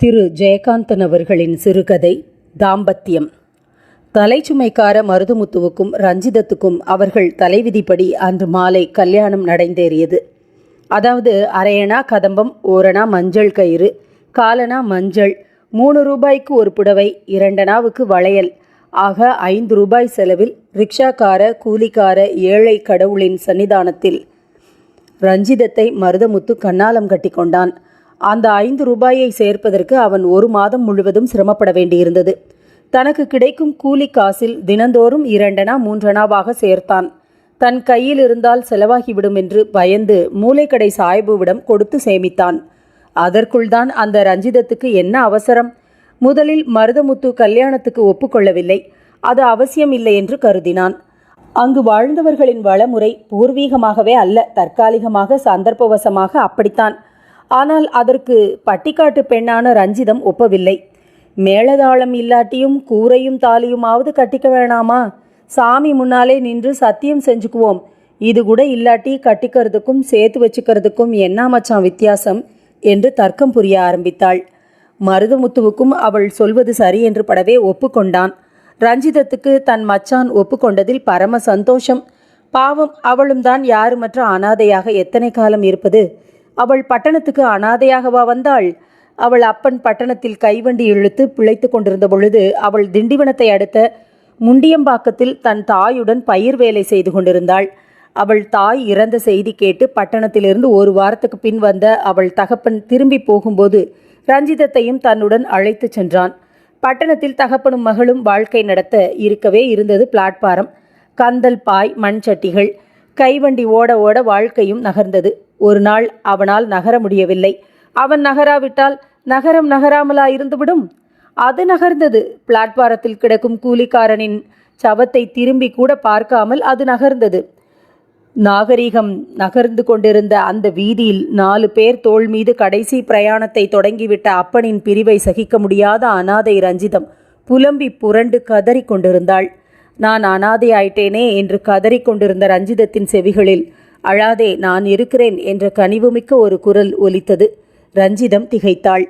திரு ஜெயகாந்தன் அவர்களின் சிறுகதை தாம்பத்தியம் தலைச்சுமைக்கார மருதுமுத்துவுக்கும் ரஞ்சிதத்துக்கும் அவர்கள் தலைவிதிப்படி அன்று மாலை கல்யாணம் நடைந்தேறியது. அதாவது அரையணா கதம்பம் ஓரணா மஞ்சள் கயிறு காலனா மஞ்சள் மூணு ரூபாய்க்கு ஒரு புடவை இரண்டனாவுக்கு வளையல் ஆக ஐந்து ரூபாய் செலவில் ரிக்ஷாக்கார கூலிக்கார ஏழை கடவுளின் சன்னிதானத்தில் ரஞ்சிதத்தை மருதமுத்து கண்ணாலம் கட்டி கொண்டான் அந்த ஐந்து ரூபாயை சேர்ப்பதற்கு அவன் ஒரு மாதம் முழுவதும் சிரமப்பட வேண்டியிருந்தது. தனக்கு கிடைக்கும் கூலி காசில் தினந்தோறும் இரண்டனா மூன்றனாவாக சேர்த்தான். தன் கையில் இருந்தால் செலவாகிவிடும் என்று பயந்து மூளைக்கடை சாய்புவிடம் கொடுத்து சேமித்தான். அதற்குள்தான் அந்த ரஞ்சிதத்துக்கு என்ன அவசரம்? முதலில் மருதமுத்து கல்யாணத்துக்கு ஒப்புக்கொள்ளவில்லை. அது அவசியம் இல்லை என்று கருதினான். அங்கு வாழ்ந்தவர்களின் வளமுறை பூர்வீகமாகவே அல்ல தற்காலிகமாக சந்தர்ப்பவசமாக அப்படித்தான். ஆனால் அதற்கு பட்டிக்காட்டு பெண்ணான ரஞ்சிதம் ஒப்பவில்லை. மேளதாளம் இல்லாட்டியும் கூரையும் தாலியுமாவது கட்டிக்க வேணாமா? சாமி முன்னாலே நின்று சத்தியம் செஞ்சுக்குவோம். இது கூட இல்லாட்டி கட்டிக்கிறதுக்கும் சேர்த்து வச்சுக்கிறதுக்கும் என்ன மச்சான் வித்தியாசம்? என்று தர்க்கம் புரிய ஆரம்பித்தாள். மருதமுத்துவுக்கும் அவள் சொல்வது சரி என்று படவே ஒப்புக்கொண்டான். ரஞ்சிதத்துக்கு தன் மச்சான் ஒப்புக்கொண்டதில் பரம சந்தோஷம். பாவம் அவளும் தான் யாருமற்ற அனாதையாக எத்தனை காலம் இருப்பது? அவள் பட்டணத்துக்கு அனாதையாகவா வந்தாள்? அவள் அப்பன் பட்டணத்தில் கைவண்டி இழுத்து பிழைத்து கொண்டிருந்த பொழுது அவள் திண்டிவனத்தை அடுத்த முண்டியம்பாக்கத்தில் தன் தாயுடன் பயிர் வேலை செய்து கொண்டிருந்தாள். அவள் தாய் இறந்த செய்தி கேட்டு பட்டணத்திலிருந்து ஒரு வாரத்துக்கு பின் வந்த அவள் தகப்பன் திரும்பி போகும்போது ரஞ்சிதத்தையும் தன்னுடன் அழைத்து சென்றான். பட்டணத்தில் தகப்பனும் மகளும் வாழ்க்கை நடத்த இருக்கவே இருந்தது பிளாட்பாரம். கந்தல் பாய் மண் சட்டிகள் கைவண்டி ஓட ஓட வாழ்க்கையும் நகர்ந்தது. ஒரு நாள் அவனால் நகர முடியவில்லை. அவன் நகராவிட்டால் நகரம் நகராமலா இருந்துவிடும் அது நகர்ந்தது. பிளாட்பாரத்தில் கிடக்கும் கூலிக்காரனின் சவத்தை திரும்பி கூட பார்க்காமல் அது நகர்ந்தது. நாகரிகம் நகர்ந்து கொண்டிருந்த அந்த வீதியில் நாலு பேர் தோள் மீது கடைசி பிரயாணத்தை தொடங்கிவிட்ட அப்பனின் பிரிவை சகிக்க முடியாத அனாதை ரஞ்சிதம் புலம்பி புரண்டு கதறி கொண்டிருந்தாள். நான் அனாதை ஆயிட்டேனே என்று கதறிக் கொண்டிருந்த ரஞ்சிதத்தின் செவிகளில் அழாதே நான் இருக்கிறேன் என்ற கனிவுமிக்க ஒரு குரல் ஒலித்தது. ரஞ்சிதம் திகைத்தாள்.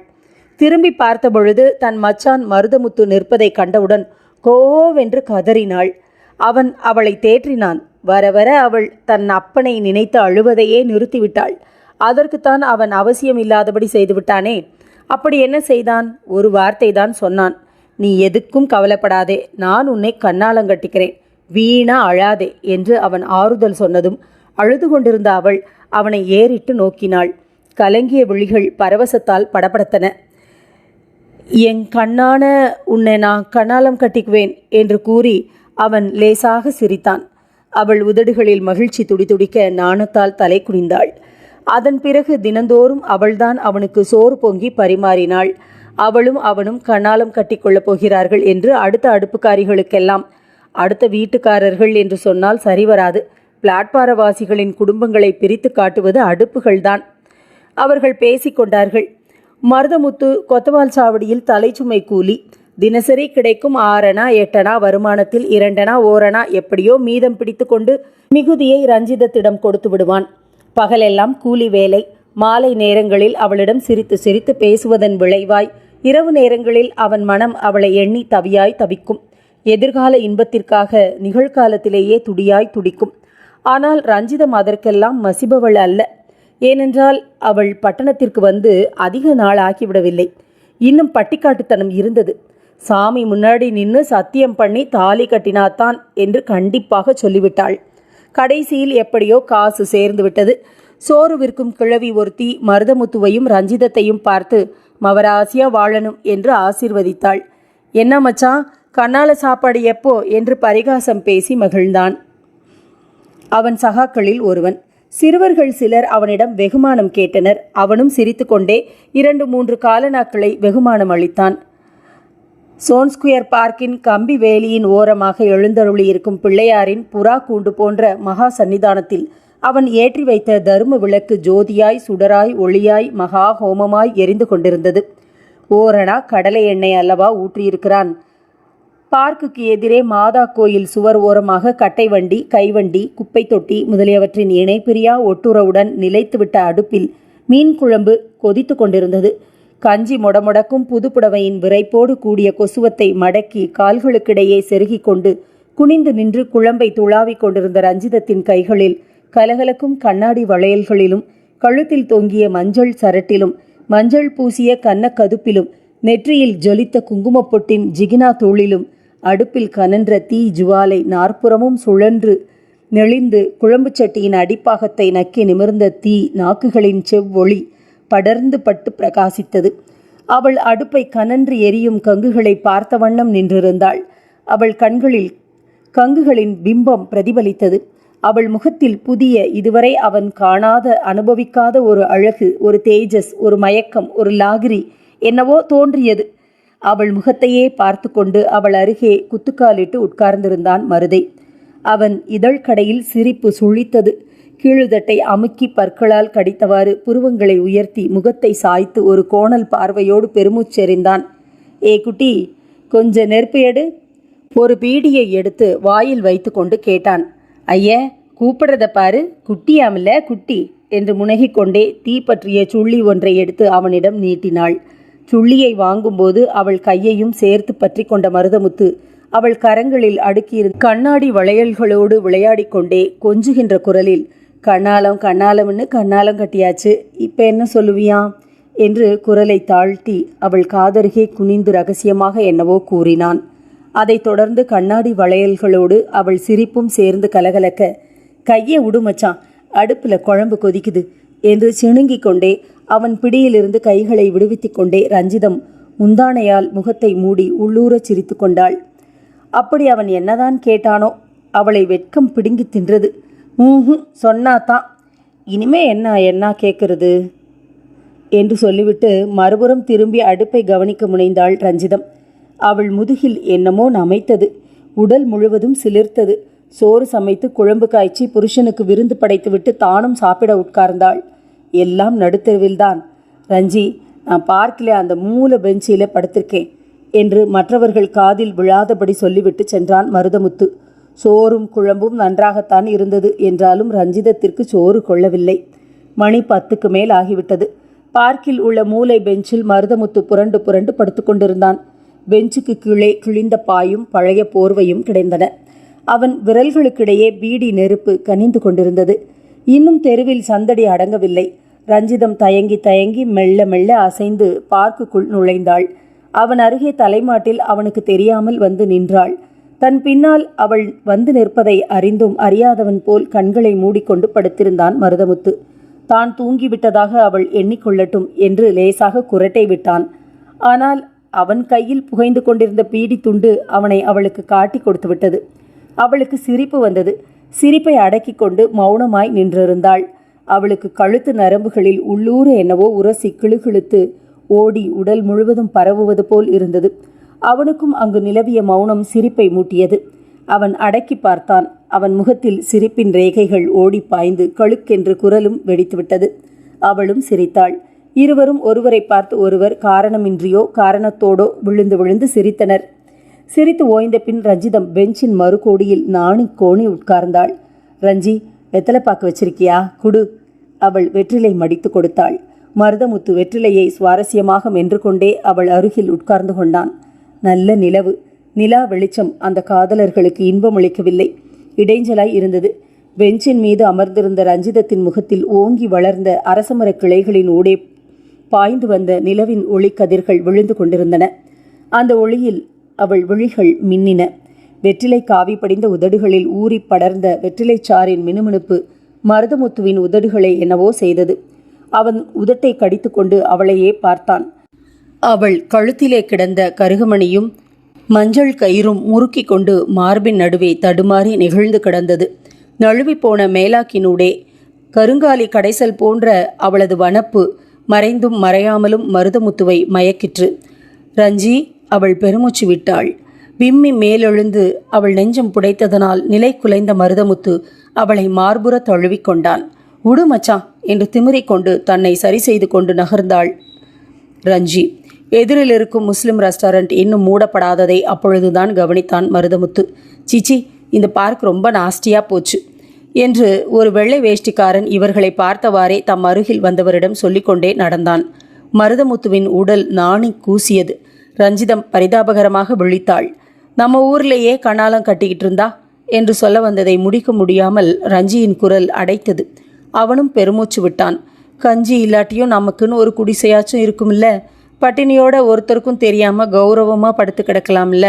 திரும்பி பார்த்தபொழுது தன் மச்சான் மருதமுத்து நிற்பதைக் கண்டவுடன் கோவென்று கதறினாள். அவன் அவளை தேற்றினான். வர வர அவள் தன் அப்பனை நினைத்து அழுவதையே நிறுத்திவிட்டாள். அதற்குத்தான் அவன் அவசியம் இல்லாதபடி செய்துவிட்டானே. அப்படி என்ன செய்தான்? ஒரு வார்த்தை தான் சொன்னான். நீ எதுக்கும் கவலைப்படாதே. நான் உன்னை கண்ணாலங்கட்டிக்கிறேன். வீணா அழாதே என்று அவன் ஆறுதல் சொன்னதும் அழுது கொண்டிருந்த அவள் அவனை ஏறிட்டு நோக்கினாள். கலங்கிய விழிகள் பரவசத்தால் படபடத்தன. என் கண்ணான உன்னை நான் கண்ணாலம் கட்டிக்குவேன் என்று கூறி அவன் லேசாக சிரித்தான். அவள் உதடுகளில் மகிழ்ச்சி துடிதுடிக்க நாணத்தால் தலை குனிந்தாள். அதன் பிறகு தினந்தோறும் அவள்தான் அவனுக்கு சோறு பொங்கி பரிமாறினாள். அவளும் அவனும் கண்ணாலம் கட்டிக்கொள்ளப் போகிறார்கள் என்று அடுத்த அடுப்புக்காரிகளுக்கெல்லாம் அடுத்த வீட்டுக்காரர்கள் என்று சொன்னால் சரிவராது பிளாட்பாரவாசிகளின் குடும்பங்களை பிரித்து காட்டுவது அடுப்புகள்தான். அவர்கள் பேசிக்கொண்டார்கள் மருதமுத்து கொத்தவால் சாவடியில் தலைச்சுமை கூலி தினசரி கிடைக்கும் ஆறனா எட்டனா வருமானத்தில் இரண்டனா ஓரணா எப்படியோ மீதம் பிடித்து கொண்டு மிகுதியை ரஞ்சிதத்திடம் கொடுத்து விடுவான். பகலெல்லாம் கூலி வேலை மாலை நேரங்களில் அவளிடம் சிரித்து சிரித்து பேசுவதன் விளைவாய் இரவு நேரங்களில் அவன் மனம் அவளை எண்ணி தவியாய் தவிக்கும். எதிர்கால இன்பத்திற்காக நிகழ்காலத்திலேயே துடியாய் துடிக்கும். ஆனால் ரஞ்சிதம் அதற்கெல்லாம் மசிபவள் அல்ல. ஏனென்றால் அவள் பட்டணத்திற்கு வந்து அதிக நாள் ஆக்கிவிடவில்லை இன்னும் பட்டிக்காட்டுத்தனம் இருந்தது. சாமி முன்னாடி நின்று சத்தியம் பண்ணி தாலி கட்டினாத்தான் என்று கண்டிப்பாக சொல்லிவிட்டாள். கடைசியில் எப்படியோ காசு சேர்ந்து விட்டது. சோறு விற்கும் கிழவி ஒருத்தி மருதமுத்துவையும் ரஞ்சிதத்தையும் பார்த்து மவராசியா வாழணும் என்று ஆசீர்வதித்தாள். என்ன மச்சான் கண்ணால சாப்பாடு எப்போ? என்று பரிகாசம் பேசி மகிழ்ந்தான். அவன் சகாக்களில் ஒருவன். சிறுவர்கள் சிலர் அவனிடம் வெகுமானம் கேட்டனர். அவனும் சிரித்துக்கொண்டே இரண்டு மூன்று காலனாக்களை வெகுமானம் அளித்தான். சோன்ஸ்குயர் பார்க்கின் கம்பி வேலியின் ஓரமாக எழுந்தருளியிருக்கும் பிள்ளையாரின் புறா கூண்டு போன்ற மகா சன்னிதானத்தில் அவன் ஏற்றி வைத்த தரும விளக்கு ஜோதியாய் சுடராய் ஒளியாய் மகா ஹோமமாய் எரிந்து கொண்டிருந்தது. ஓரணா கடலை எண்ணெய் அல்லவா ஊற்றியிருக்கிறான். பார்க்குக்கு எதிரே மாதா கோயில் சுவர் ஓரமாக கட்டை வண்டி கைவண்டி குப்பை தொட்டி முதலியவற்றின் இணைப்பிரியா ஒட்டுறவுடன் நிலைத்துவிட்ட அடுப்பில் மீன் குழம்பு கொதித்து கொண்டிருந்தது. கஞ்சி மொடமொடக்கும் புதுப்புடவையின் விரைப்போடு கூடிய கொசுவத்தை மடக்கி கால்களுக்கிடையே செருகிக் கொண்டு குனிந்து நின்று குழம்பை துளாவிக் கொண்டிருந்த ரஞ்சிதத்தின் கைகளில் கலகலக்கும் கண்ணாடி வளையல்களிலும் கழுத்தில் தொங்கிய மஞ்சள் சரட்டிலும் மஞ்சள் பூசிய கன்னக்கதுப்பிலும் நெற்றியில் ஜொலித்த குங்குமப்பொட்டின் ஜிகினா தூளிலும் அடுப்பில் கனன்ற தீ ஜுவாலை நாற்புறமும் சுழன்று நெளிந்து குழம்பு சட்டியின் அடிப்பாகத்தை நக்கி நிமிர்ந்த தீ நாக்குகளின் செவ்வொளி படர்ந்து பட்டு பிரகாசித்தது. அவள் அடுப்பை கனன்று எரியும் கங்குகளை பார்த்த வண்ணம் நின்றிருந்தாள். அவள் கண்களில் கங்குகளின் பிம்பம் பிரதிபலித்தது. அவள் முகத்தில் புதிய இதுவரை அவன் காணாத அனுபவிக்காத ஒரு அழகு ஒரு தேஜஸ் ஒரு மயக்கம் ஒரு லாகிரி என்னவோ தோன்றியது. அவள் முகத்தையே பார்த்து கொண்டு அவள் அருகே குத்துக்காலிட்டு உட்கார்ந்திருந்தான் மருதை. அவன் இதழ் கடையில் சிரிப்பு சுழித்தது. கீழுதட்டை அமுக்கி பற்களால் கடித்தவாறு புருவங்களை உயர்த்தி முகத்தை சாய்த்து ஒரு கோணல் பார்வையோடு பெருமூச்செறிந்தான். ஏ குட்டி கொஞ்ச நெருப்பு எடு. ஒரு பீடியை எடுத்து வாயில் வைத்துக்கொண்டு கேட்டான். ஐய கூப்பிடுறத பாரு. குட்டியாமில்ல குட்டி என்று முனகிக் கொண்டே தீ பற்றிய சுள்ளி ஒன்றை எடுத்து அவனிடம் நீட்டினாள். சுள்ளியை வாங்கும்போது அவள் கையையும் சேர்த்து பற்றி கொண்ட மருதமுத்து அவள் கரங்களில் அடுக்கியிருந்த கண்ணாடி வளையல்களோடு விளையாடி கொண்டே கொஞ்சுகின்ற குரலில் கண்ணாலம் கண்ணாலம்னு கண்ணாலம் கட்டியாச்சு இப்போ என்ன சொல்லுவியாம் என்று குரலை தாழ்த்தி அவள் காதருகே குனிந்து ரகசியமாக என்னவோ கூறினான். அதைத் தொடர்ந்து கண்ணாடி வளையல்களோடு அவள் சிரிப்பும் சேர்ந்து கலகலக்க கையை உடுமச்சான் அடுப்பில் குழம்பு கொதிக்குது என்று சிணுங்கிக் கொண்டே அவன் பிடியிலிருந்து கைகளை விடுவித்துக் கொண்டே ரஞ்சிதம் முந்தானையால் முகத்தை மூடி உள்ளூரச் சிரித்து கொண்டாள். அப்படி அவன் என்னதான் கேட்டானோ அவளை வெட்கம் பிடுங்கி தின்றது. ஊஹும் சொன்னாதான் இனிமே என்ன என்ன கேட்கறது? என்று சொல்லிவிட்டு மறுபுறம் திரும்பி அடுப்பை கவனிக்க முனைந்தாள் ரஞ்சிதம். அவள் முதுகில் என்னமோ நமைத்தது. உடல் முழுவதும் சிலிர்த்தது. சோறு சமைத்து குழம்பு காய்ச்சி புருஷனுக்கு விருந்து படைத்துவிட்டு தானும் சாப்பிட உட்கார்ந்தாள். எல்லாம் நடுத்தெருவில்தான். ரஞ்சி நான் பார்க்கில் அந்த மூல பெஞ்சில் படுத்திருக்கேன் என்று மற்றவர்கள் காதில் விழாதபடி சொல்லிவிட்டு சென்றான் மருதமுத்து. சோறும் குழம்பும் நன்றாகத்தான் இருந்தது என்றாலும் ரஞ்சிதத்திற்கு சோறு கொள்ளவில்லை. மணி பத்துக்கு மேல் ஆகிவிட்டது. பார்க்கில் உள்ள மூலை பெஞ்சில் மருதமுத்து புரண்டு புரண்டு படுத்து கொண்டிருந்தான் பெஞ்சுக்கு கீழே கிழிந்த பாயும் பழைய போர்வையும் கிடைந்தன. அவன் விரல்களுக்கிடையே பீடி நெருப்பு கனிந்து கொண்டிருந்தது. இன்னும் தெருவில் சந்தடி அடங்கவில்லை. ரஞ்சிதம் தயங்கி தயங்கி மெல்ல மெல்ல அசைந்து பார்க்குக்குள் நுழைந்தாள். அவன் அருகே தலைமாட்டில் அவனுக்கு தெரியாமல் வந்து நின்றாள். தன் பின்னால் அவள் வந்து நிற்பதை அறிந்தும் அறியாதவன் போல் கண்களை மூடிக்கொண்டு படுத்திருந்தான் மருதமுத்து. தான் தூங்கிவிட்டதாக அவள் எண்ணிக்கொள்ளட்டும் என்று லேசாக குரட்டை விட்டான். ஆனால் அவன் கையில் புகைந்து கொண்டிருந்த பீடி துண்டு அவனை அவளுக்கு காட்டி கொடுத்து விட்டது. அவளுக்கு சிரிப்பு வந்தது. சிரிப்பை அடக்கிக் கொண்டு மௌனமாய் நின்றிருந்தாள். அவளுக்கு கழுத்து நரம்புகளில் உள்ளூர என்னவோ உரசி கிளுகிழுத்து ஓடி உடல் முழுவதும் பரவுவது போல் இருந்தது. அவனுக்கும் அங்கு நிலவிய மௌனம் சிரிப்பை மூட்டியது. அவன் அடக்கி பார்த்தான். அவன் முகத்தில் சிரிப்பின் ரேகைகள் ஓடி பாய்ந்து கழுக்கென்று குரலும் வெடித்துவிட்டது. அவளும் சிரித்தாள். இருவரும் ஒருவரை பார்த்து ஒருவர் காரணமின்றியோ காரணத்தோடோ விழுந்து விழுந்து சிரித்தனர். சிரித்து ஓய்ந்த பின் ரஞ்சிதம் பெஞ்சின் மறுகோடியில் நாணி கோணி உட்கார்ந்தாள். ரஞ்சி வெத்தலை பாக்கு வச்சிருக்கியா? குடு. அவள் வெற்றிலை மடித்து கொடுத்தாள். மருதமுத்து வெற்றிலையை சுவாரஸ்யமாக மென்று கொண்டே அவள் அருகில் உட்கார்ந்து கொண்டான். நல்ல நிலவு. நிலா வெளிச்சம். அந்த காதலர்களுக்கு இன்பம் அளிக்கவில்லை. இடைஞ்சலாய் இருந்தது. பெஞ்சின் மீது அமர்ந்திருந்த ரஞ்சிதத்தின் முகத்தில் ஓங்கி வளர்ந்த அரசமரக் கிளைகளின் ஊடே பாய்ந்து வந்த நிலவின் ஒளிக்கதிர்கள் விழுந்து கொண்டிருந்தன. அந்த ஒளியில் அவள் விழிகள் மின்னின. வெற்றிலை காவி படிந்த உதடுகளில் ஊறி படர்ந்த வெற்றிலைச்சாரின் மினுமினுப்பு மருதமுத்துவின் உதடுகளை என்னவோ செய்தது. அவன் உதட்டை கடித்துக்கொண்டு அவளையே பார்த்தான். அவள் கழுத்திலே கிடந்த கருகமணியும் மஞ்சள் கயிறும் முறுக்கி கொண்டு மார்பின் நடுவே தடுமாறி நெகிழ்ந்து கிடந்தது. நழுவி போன மேலாக்கினூடே கருங்காலி கடைசல் போன்ற அவளது வனப்பு மறைந்தும் மறையாமலும் மருதமுத்துவை மயக்கிற்று. ரஞ்சி அவள் பெருமூச்சு விட்டாள். விம்மி மேலெழுந்து அவள் நெஞ்சம் புடைத்ததனால் நிலை குலைந்த மருதமுத்து அவளை மார்புற தழுவிக் கொண்டான். உடு மச்சான் என்று திமிரிக்கொண்டு தன்னை சரி செய்து கொண்டு நகர்ந்தாள் ரஞ்சி. எதிரில் இருக்கும் முஸ்லிம் ரெஸ்டாரண்ட் இன்னும் மூடப்படாததை அப்பொழுதுதான் கவனித்தான் மருதமுத்து. சிச்சி இந்த பார்க் ரொம்ப நாஸ்டியா போச்சு என்று ஒரு வெள்ளை வேஷ்டிக்காரன் இவர்களை பார்த்தவாறே தம் அருகில் வந்தவரிடம் சொல்லிக்கொண்டே நடந்தான். மருதமுத்துவின் உடல் நாணி கூசியது. ரஞ்சிதம் பரிதாபகரமாக விழித்தாள். நம்ம ஊர்லேயே கணாலம் கட்டிக்கிட்டு இருந்தா என்று சொல்ல வந்ததை முடிக்க முடியாமல் ரஞ்சியின் குரல் அடைத்தது. அவனும் பெருமூச்சு விட்டான். கஞ்சி இல்லாட்டியும் நமக்குன்னு ஒரு குடிசையாச்சும் இருக்கும்ல? பட்டினியோட ஒருத்தருக்கும் தெரியாமல் கௌரவமாக படுத்து கிடக்கலாம்ல?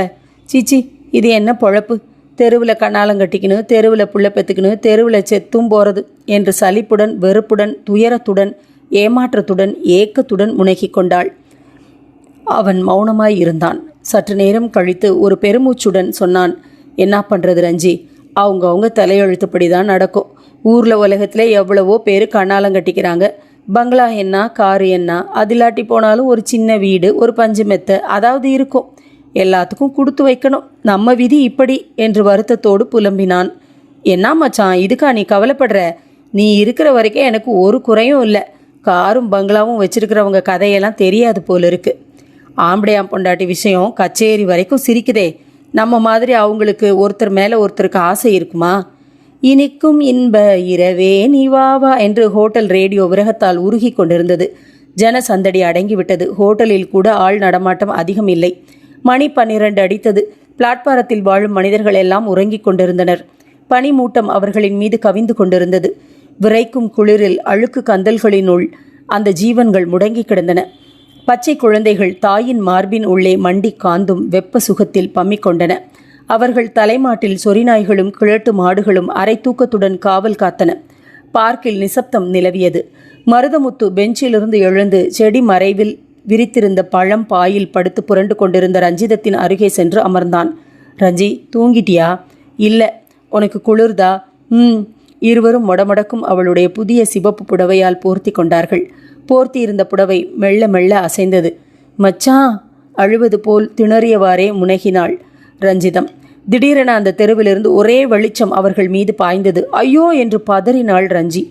சீச்சி இது என்ன பொழப்பு? தெருவில் கண்ணாலம் கட்டிக்கினு தெருவில் புள்ள பெற்றுக்கினு தெருவில் செத்தும் போகிறது என்று சலிப்புடன் வெறுப்புடன் துயரத்துடன் ஏமாற்றத்துடன் ஏக்கத்துடன் முனகிக் கொண்டாள். அவன் மௌனமாய் இருந்தான். சற்று நேரம் கழித்து ஒரு பெருமூச்சுடன் சொன்னான் என்ன பண்ணுறது ரஞ்சி? அவங்கவுங்க தலையெழுத்துப்படி தான் நடக்கும். ஊரில் உலகத்தில் எவ்வளவோ பேர் கண்ணாலம் கட்டிக்கிறாங்க. பங்களா என்ன காரு என்ன அது இல்லாட்டி போனாலும் ஒரு சின்ன வீடு ஒரு பஞ்சு மெத்தை அதாவது இருக்கும். எல்லாத்துக்கும் கொடுத்து வைக்கணும். நம்ம விதி இப்படி என்று வருத்தத்தோடு புலம்பினான். என்ன மச்சான் இதுக்கா நீ கவலைப்படுற? நீ இருக்கிற வரைக்கும் எனக்கு ஒரு குறையும் இல்லை. காரும் பங்களாவும் வச்சிருக்கிறவங்க கதையெல்லாம் தெரியாது போல இருக்குது ஆம்படையாம் பொண்டாட்டி விஷயம் கச்சேரி வரைக்கும் சிரிக்குதே. நம்ம மாதிரி அவங்களுக்கு ஒருத்தர் மேலே ஒருத்தருக்கு ஆசை இருக்குமா? இனிக்கும் இன்ப இரவே நிவாவா என்று ஹோட்டல் ரேடியோ விரகத்தால் உருகி கொண்டிருந்தது. ஜன சந்தடி அடங்கிவிட்டது. ஹோட்டலில் கூட ஆள் நடமாட்டம் அதிகம் இல்லை. மணி பன்னிரண்டு அடித்தது. பிளாட்பாரத்தில் வாழும் மனிதர்கள் எல்லாம் உறங்கிக் கொண்டிருந்தனர். பனிமூட்டம் அவர்களின் மீது கவிந்து கொண்டிருந்தது. விரைக்கும் குளிரில் அழுக்கு கந்தல்களினுள் அந்த ஜீவன்கள் முடங்கி கிடந்தன. பச்சை குழந்தைகள் தாயின் மார்பின் உள்ளே மண்டி காந்தும் வெப்ப சுகத்தில் பம்மிக்கொண்டன அவர்கள் தலைமாட்டில் சொரிநாய்களும் கிழட்டு மாடுகளும் அரை தூக்கத்துடன் காவல் காத்தன. பார்க்கில் நிசப்தம் நிலவியது. மருதமுத்து பெஞ்சிலிருந்து எழுந்து செடி மறைவில் விரித்திருந்த பழம் பாயில் படுத்து புரண்டு கொண்டிருந்த ரஞ்சிதத்தின் அருகே சென்று அமர்ந்தான். ரஞ்சி தூங்கிட்டியா? இல்லை. உனக்கு குளிர்தா? ம் இருவரும் மொடமொடக்கும் அவளுடைய புதிய சிவப்பு புடவையால் போர்த்தி கொண்டார்கள். போர்த்தி இருந்த புடவை மெல்ல மெல்ல அசைந்தது. மச்சான் அழுவது போல் திணறியவாறே முனகினாள் ரஞ்சிதம். திடீரென அந்த தெருவிலிருந்து ஒரே வெளிச்சம் அவர்கள் மீது பாய்ந்தது. ஐயோ என்று பதறினாள் ரஞ்சி.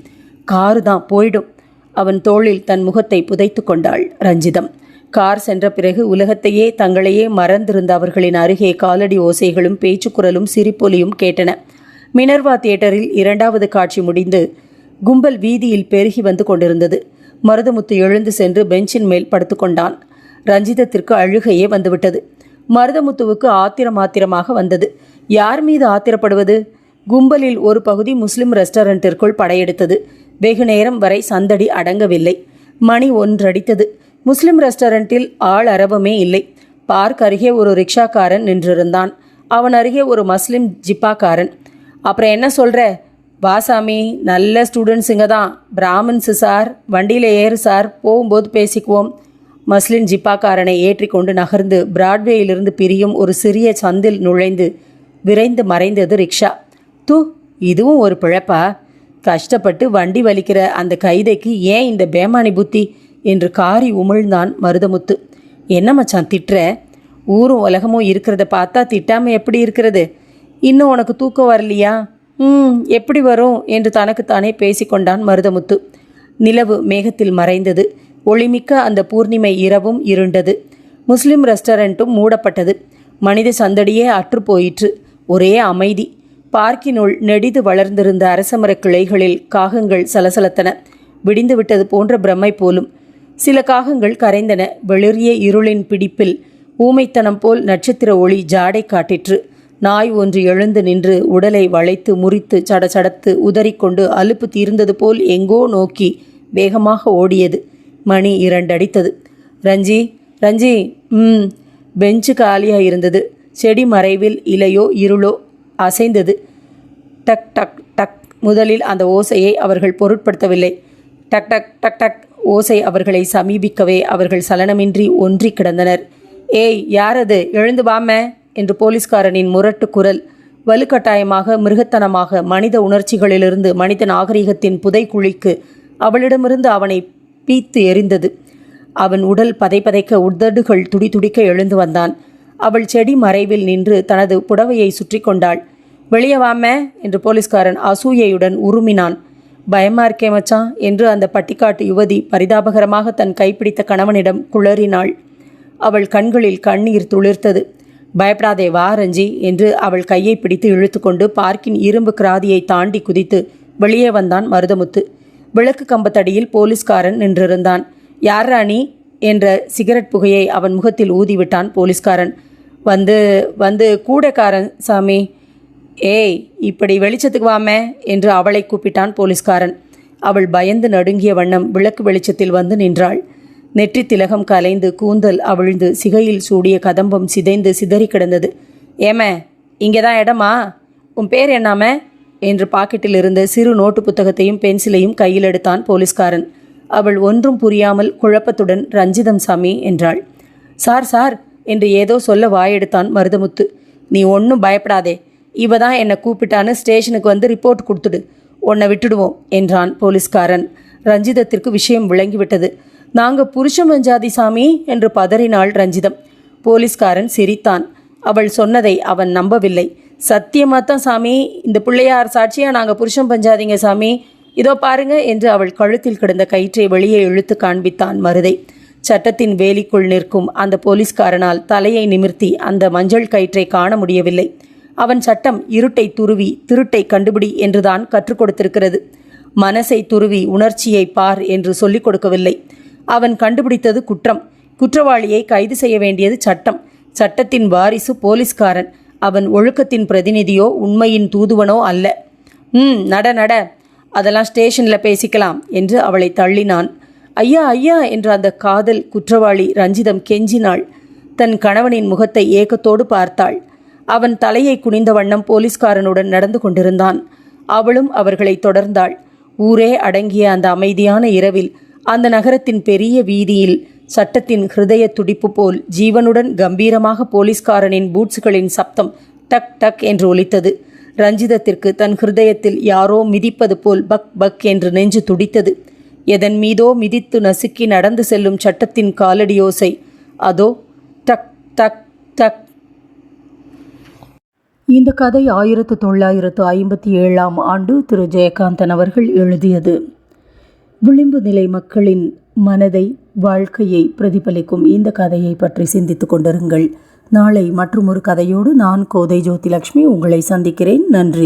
காரு தான் போயிடும். அவன் தோளில் தன் முகத்தை புதைத்து கொண்டாள் ரஞ்சிதம். கார் சென்ற பிறகு உலகத்தையே தங்களையே மறந்திருந்த அவர்களின் அருகே காலடி ஓசைகளும் பேச்சுக்குரலும் சிரிப்பொலியும் கேட்டன. மினர்வா தியேட்டரில் இரண்டாவது காட்சி முடிந்து கும்பல் வீதியில் பெருகி வந்து கொண்டிருந்தது. மருதமுத்து எழுந்து சென்று பெஞ்சின் மேல் படுத்துக்கொண்டான் ரஞ்சிதத்திற்கு அழுகையே வந்துவிட்டது. மருதமுத்துவுக்கு ஆத்திரம் ஆத்திரமாக வந்தது. யார் மீது ஆத்திரப்படுவது? கும்பலில் ஒரு பகுதி முஸ்லிம் ரெஸ்டாரண்ட்டிற்குள் படையெடுத்தது. வெகு நேரம் வரை சந்தடி அடங்கவில்லை. மணி ஒன்றடித்தது. முஸ்லிம் ரெஸ்டாரண்ட்டில் ஆள் அரவமே இல்லை. பார்க் அருகே ஒரு ரிக்ஷாக்காரன் நின்றிருந்தான். அவன் அருகே ஒரு முஸ்லிம் ஜிப்பாக்காரன். அப்புறம் என்ன சொல்கிற வாசாமி நல்ல ஸ்டூடெண்ட்ஸுங்க தான். பிராமின்ஸு சார் வண்டியில் ஏறு சார் போகும்போது பேசிக்குவோம். மஸ்லின் ஜிப்பாக்காரனை ஏற்றிக்கொண்டு நகர்ந்து பிராட்வேயிலிருந்து பிரியும் ஒரு சிறிய சந்தில் நுழைந்து விரைந்து மறைந்தது ரிக்ஷா. தூ இதுவும் ஒரு பிழப்பா? கஷ்டப்பட்டு வண்டி வலிக்கிற அந்த கைதைக்கு ஏன் இந்த பேமானி புத்தி? என்று காரி உமிழ்ந்தான் மருதமுத்து. என்ன மச்சான் திட்டுற? ஊரும் உலகமும் இருக்கிறத பார்த்தா திட்டாமல் எப்படி இருக்கிறது? இன்னும் உனக்கு தூக்கம் வரலையா? எப்படி வரும்? என்று தனக்குத்தானே பேசிக்கொண்டான் மருதமுத்து. நிலவு மேகத்தில் மறைந்தது. ஒளிமிக்க அந்த பூர்ணிமை இரவும் இருண்டது. முஸ்லிம் ரெஸ்டாரண்ட்டும் மூடப்பட்டது. மனித சந்தடியே அற்று போயிற்று. ஒரே அமைதி. பார்க்கினுள் நெடிது வளர்ந்திருந்த அரசமரக் கிளைகளில் காகங்கள் சலசலத்தன. விடிந்து விட்டது போன்ற பிரமை போலும். சில காகங்கள் கரைந்தன. வெளிரிய இருளின் பிடிப்பில் ஊமைத்தனம் போல் நட்சத்திர ஒளி ஜாடை காட்டிற்று. நாய் ஒன்று எழுந்து நின்று உடலை வளைத்து முறித்து சடச்சடத்து உதறிக்கொண்டு அலுப்பு தீர்ந்தது போல் எங்கோ நோக்கி வேகமாக ஓடியது. மணி இரண்டடித்தது. ரஞ்சி ரஞ்சி ம் பெஞ்சு காலியாக இருந்தது. செடி மறைவில் இலையோ இருளோ அசைந்தது. டக் டக் டக் முதலில் அந்த ஓசையை அவர்கள் பொருட்படுத்தவில்லை. டக் டக் டக் டக் ஓசை அவர்களை சமீபிக்கவே அவர்கள் சலனமின்றி ஒன்றி கிடந்தனர். ஏய் யார் அது எழுந்து வாம. என்று போலீஸ்காரனின் முரட்டு குரல் வலுக்கட்டாயமாக மிருகத்தனமாக மனித உணர்ச்சிகளிலிருந்து மனித நாகரிகத்தின் புதைக்குழிக்கு அவளிடமிருந்து அவனை பீத்து எரிந்தது. அவன் உடல் பதைப்பதைக்க உதடுகள் துடிதுடிக்க எழுந்து வந்தான். அவள் செடி மறைவில் நின்று தனது புடவையை சுற்றி கொண்டாள். வெளியே வாம என்று போலீஸ்காரன் அசூயையுடன் உருமினான். பயமா இருக்கே மச்சான் என்று அந்த பட்டிக்காட்டு யுவதி பரிதாபகரமாக தன் கைப்பிடித்த கணவனிடம் குளறினாள். அவள் கண்களில் கண்ணீர் துளிர்த்தது. பயப்படாதே வா ரஞ்சி என்று அவள் கையை பிடித்து இழுத்துக்கொண்டு பார்க்கின் இரும்பு கிராதியை தாண்டி குதித்து வெளியே வந்தான் மருதமுத்து. விளக்கு கம்பத்தடியில் போலீஸ்காரன் நின்றிருந்தான். யார் ராணி? என்ற சிகரெட் புகையை அவன் முகத்தில் ஊதிவிட்டான் போலீஸ்காரன். வந்து வந்து கூடக்காரன் சாமி. ஏய் இப்படி வெளிச்சத்துக்கு வாமே என்று அவளை கூப்பிட்டான் போலீஸ்காரன். அவள் பயந்து நடுங்கிய வண்ணம் விளக்கு வெளிச்சத்தில் வந்து நின்றாள். நெற்றி திலகம் கலைந்து கூந்தல் அவிழ்ந்து சிகையில் சூடிய கதம்பம் சிதைந்து சிதறி கிடந்தது. ஏமே இங்கே தான் இடமா? உன் பேர் என்னாம என்று பாக்கெட்டில் இருந்த சிறு நோட்டு புத்தகத்தையும் பென்சிலையும் கையில் எடுத்தான் போலீஸ்காரன். அவள் ஒன்றும் புரியாமல் குழப்பத்துடன் ரஞ்சிதம் சாமி என்றாள். சார் சார் என்று ஏதோ சொல்ல வாயெடுத்தான் மருதமுத்து. நீ ஒன்றும் பயப்படாதே. இவ தான் என்னை கூப்பிட்டான்னு ஸ்டேஷனுக்கு வந்து ரிப்போர்ட் கொடுத்துடு. உன்னை விட்டுடுவோம் என்றான் போலீஸ்காரன். ரஞ்சிதத்திற்கு விஷயம் விளங்கிவிட்டது. நாங்க புருஷம் வஞ்சாதி சாமி என்று பதறினாள் ரஞ்சிதம். போலீஸ்காரன் சிரித்தான். அவள் சொன்னதை அவன் நம்பவில்லை. சத்தியமாத்தான் சாமி இந்த பிள்ளையார் சாட்சியா நாங்கள் புருஷம் பஞ்சாதிங்க சாமி? இதோ பாருங்க என்று அவள் கழுத்தில் கிடந்த கயிற்றை வெளியே இழுத்து காண்பித்தான் மருதை. சட்டத்தின் வேலிக்குள் நிற்கும் அந்த போலீஸ்காரனால் தலையை நிமிர்த்தி அந்த மஞ்சள் கயிற்றை காண முடியவில்லை. அவன் சட்டம் இருட்டை துருவி திருட்டை கண்டுபிடி என்றுதான் கற்றுக் கொடுத்திருக்கிறது. மனசை துருவி உணர்ச்சியை பார் என்று சொல்லிக் கொடுக்கவில்லை. அவன் கண்டுபிடித்தது குற்றம். குற்றவாளியை கைது செய்ய வேண்டியது சட்டம். சட்டத்தின் வாரிசு போலீஸ்காரன். அவன் ஒழுக்கத்தின் பிரதிநிதியோ உண்மையின் தூதுவனோ அல்ல. ம் நட நட. அதெல்லாம் ஸ்டேஷனில் பேசிக்கலாம் என்று அவளை தள்ளினான். ஐயா ஐயா என்ற அந்த காதல் குற்றவாளி ரஞ்சிதம் கெஞ்சினாள். தன் கணவனின் முகத்தை ஏக்கத்தோடு பார்த்தாள். அவன் தலையை குனிந்த வண்ணம் போலீஸ்காரனுடன் நடந்து கொண்டிருந்தான். அவளும் அவர்களை தொடர்ந்தாள். ஊரே அடங்கிய அந்த அமைதியான இரவில் அந்த நகரத்தின் பெரிய வீதியில் சட்டத்தின் ஹிருதய துடிப்பு போல் ஜீவனுடன் கம்பீரமாக போலீஸ்காரனின் பூட்ஸ்களின் சப்தம் டக் டக் என்று ஒலித்தது. ரஞ்சிதத்திற்கு தன் ஹிருதயத்தில் யாரோ மிதிப்பது போல் பக் பக் என்று நெஞ்சு துடித்தது. எதன் மீதோ மிதித்து நசுக்கி நடந்து செல்லும் சட்டத்தின் காலடியோசை அதோ டக் டக் டக். இந்த கதை ஆயிரத்து தொள்ளாயிரத்து ஐம்பத்தி ஏழாம் ஆண்டு திரு. ஜெயகாந்தன் அவர்கள் எழுதியது. விளிம்பு நிலை மக்களின் மனதை வாழ்க்கையை பிரதிபலிக்கும் இந்த கதையை பற்றி சிந்தித்துக் கொண்டிருங்கள். நாளை மற்றும் ஒரு கதையோடு நான் கோதை ஜோதிலட்சுமி உங்களை சந்திக்கிறேன். நன்றி.